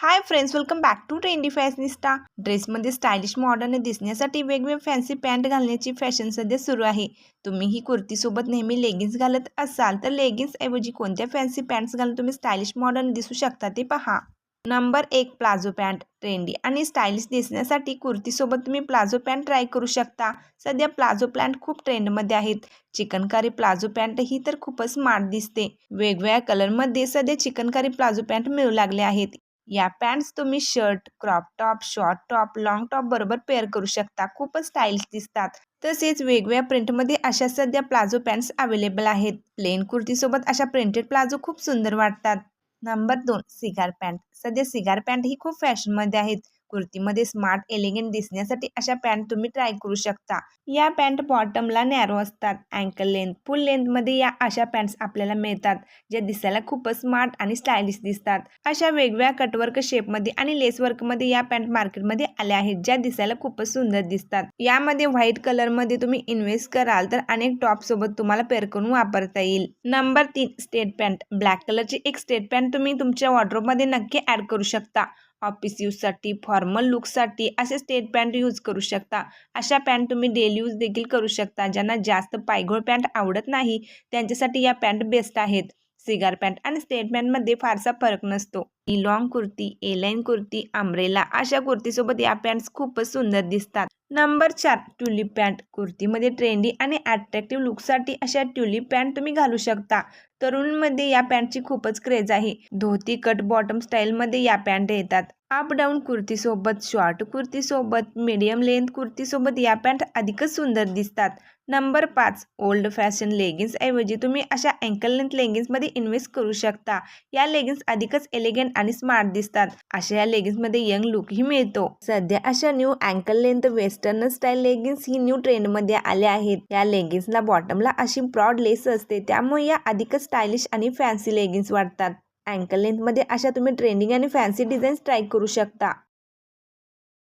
Hi friends welcome back to trendy fashionista ड्रेसमध्ये stylish modern दिसण्यासाठी वेगवेगळे फॅन्सी पॅन्ट घालण्याची फॅशन सध्या सुरू आहे. तुम्ही ही कुर्तीसोबत नेहमी लेगिन्स घालत असाल तर लेगिन्स ऐवजी कोणत्या फॅन्सी पॅन्ट्स घालून तुम्ही स्टायलिश मॉडर्न दिसू शकता ते पहा. नंबर एक प्लाझो पॅन्ट ट्रेंडी आणि स्टायलिश दिसण्यासाठी कुर्तीसोबत तुम्ही प्लाझो पॅन्ट ट्राय करू शकता. सध्या प्लाझो पॅन्ट खूप ट्रेंडमध्ये आहेत. चिकनकारी प्लाझो पॅन्ट ही तर खूपच स्मार्ट दिसते. वेगवेगळ्या कलरमध्ये सध्या चिकनकारी प्लाझो पॅन्ट मिळू लागले आहेत. या पॅन्ट्स तुम्ही shirt crop top short top long top बरोबर पेअर करू शकता. खूपच स्टाईल्स दिसतात. तसेच वेगवेगळ्या प्रिंटमध्ये अशा सध्या प्लाझो पॅन्ट्स अवेलेबल आहेत. प्लेन कुर्तीसोबत अशा प्रिंटेड प्लाझो खूप सुंदर वाटतात. नंबर दोन सिगार पॅन्ट सध्या सिगार पॅन्ट ही खूप फॅशनमध्ये आहेत. कुर्तीमध्ये स्मार्ट एलिगंट दिसण्यासाठी अशा पॅन्ट तुम्ही ट्राय करू शकता. या पॅन्ट बॉटमला नॅरो असतात. अँकल लेंथ फुल लेंथमध्ये या अशा पॅन्ट्स आपल्याला मिळतात ज्या दिसायला खूपच स्मार्ट आणि स्टायलिश दिसतात. अशा वेगवेगळ्या कटवर्क शेपमध्ये आणि लेस वर्कमध्ये या पॅन्ट मार्केटमध्ये आल्या आहेत ज्या दिसायला खूपच सुंदर दिसतात. यामध्ये व्हाईट कलरमध्ये तुम्ही इन्व्हेस्ट कराल तर अनेक टॉप सोबत तुम्हाला पेअर करून वापरता येईल. नंबर तीन स्टेट पॅन्ट ब्लॅक कलरची एक स्टेट पॅन्ट तुम्ही तुमच्या वॉर्ड्रोबमध्ये नक्की ॲड करू शकता. ऑफिस यूजसाठी फॉर्मल लुकसाठी असे स्टेट पॅन्ट यूज करू शकता. अशा पॅन्ट तुम्ही डेली यूज देखील करू शकता. ज्यांना जास्त पायघोळ पॅन्ट आवडत नाही त्यांच्यासाठी या पॅन्ट बेस्ट आहेत. सिगार पॅन्ट आणि स्टेट पॅन्टमध्ये फारसा फरक नसतो. ही long kurti A kurti umbrella अशा कुर्तीसोबत या पॅन्ट्स खूपच सुंदर दिसतात. नंबर चार ट्युलिप पॅन्ट कुर्तीमध्ये ट्रेंडी आणि अट्रॅक्टिव्ह लुकसाठी अशा ट्युलिप पॅन्ट तुम्ही घालू शकता. तरुणमध्ये या पॅन्टची खूपच क्रेज आहे. धोती कट बॉटम स्टाईलमध्ये या पॅन्ट येतात. अप डाऊन कुर्तीसोबत शॉर्ट कुर्तीसोबत मीडियम लेंथ कुर्तीसोबत या पॅन्ट अधिकच सुंदर दिसतात. नंबर पाच ओल्ड फॅशन लेगिन्स ऐवजी तुम्ही अशा अँकल लेंथ लेगिन्समध्ये इन्व्हेस्ट करू शकता. या लेगिन्स अधिकच एलिगंट आणि स्मार्ट दिसतात. अशा या लेगिन्समध्ये यंग लुकही मिळतो. सध्या अशा new ankle length western style leggings ही न्यू ट्रेंडमध्ये आल्या आहेत. या लेगिन्सला बॉटमला अशी ब्रॉड लेस असते. त्यामुळे या अधिकच स्टायलिश आणि फॅन्सी लेगिन्स वाटतात. अँकल लेंथमध्ये अशा तुम्ही ट्रेंडिंग आणि फॅन्सी डिझाईन्स ट्राय करू शकता.